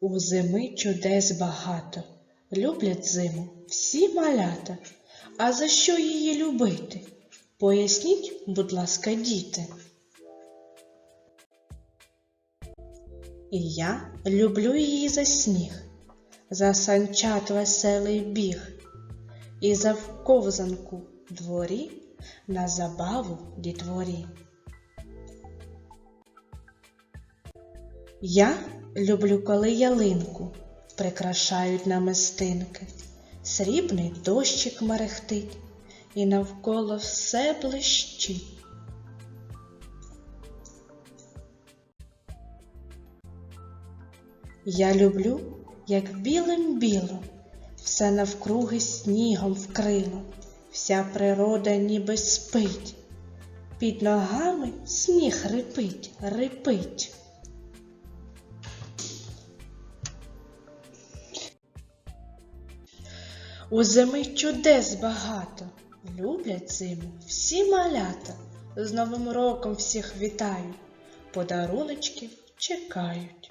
У зими чудес багато, люблять зиму всі малята. А за що її любити? Поясніть, будь ласка, діти. І я люблю її за сніг, за санчат веселий біг, і за ковзанку в дворі на забаву дітворі. Я люблю, коли ялинку прикрашають намистинки, срібний дощик мерехтить, і навколо все блищить. Я люблю, як білим біло, все навкруги снігом вкрило, вся природа ніби спить, під ногами сніг рипить, рипить. У зими чудес багато, люблять зиму всі малята, з Новим роком всіх вітають, подаруночків чекають.